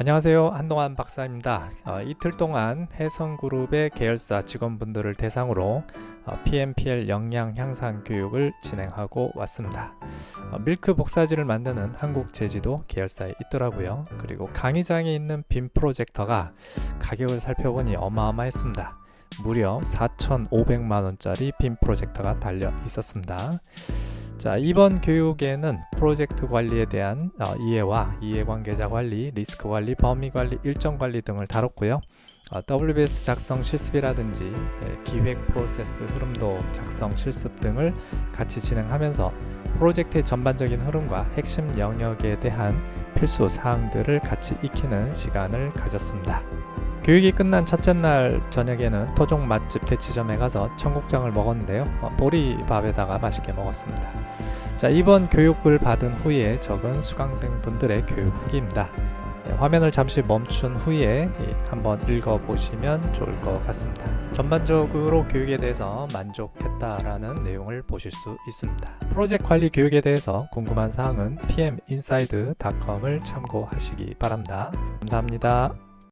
안녕하세요. 한동안 박사입니다. 어, 이틀 동안 해성그룹의 계열사 직원분들을 대상으로 어, PMPL 역량 향상 교육을 진행하고 왔습니다. 어, 밀크 복사지를 만드는 한국 제지도 계열사에 있더라고요. 그리고 강의장에 있는 빔 프로젝터가 가격을 살펴보니 어마어마했습니다. 무려 4,500만 원짜리 빔 프로젝터가 달려 있었습니다. 자, 이번 교육에는 프로젝트 관리에 대한 어, 이해와 이해관계자 관리, 리스크 관리, 범위 관리, 일정 관리 등을 다뤘고요. 어, WBS 작성 실습이라든지 예, 기획 프로세스 흐름도 작성 실습 등을 같이 진행하면서 프로젝트의 전반적인 흐름과 핵심 영역에 대한 필수 사항들을 같이 익히는 시간을 가졌습니다. 교육이 끝난 첫째 날 저녁에는 토종 맛집 대치점에 가서 청국장을 먹었는데요. 어, 보리밥에다가 맛있게 먹었습니다. 자, 이번 교육을 받은 후에 적은 수강생 분들의 교육 후기입니다. 예, 화면을 잠시 멈춘 후에 이, 한번 읽어보시면 좋을 것 같습니다. 전반적으로 교육에 대해서 만족했다라는 내용을 보실 수 있습니다. 프로젝트 관리 교육에 대해서 궁금한 사항은 pminside.com을 참고하시기 바랍니다. 감사합니다.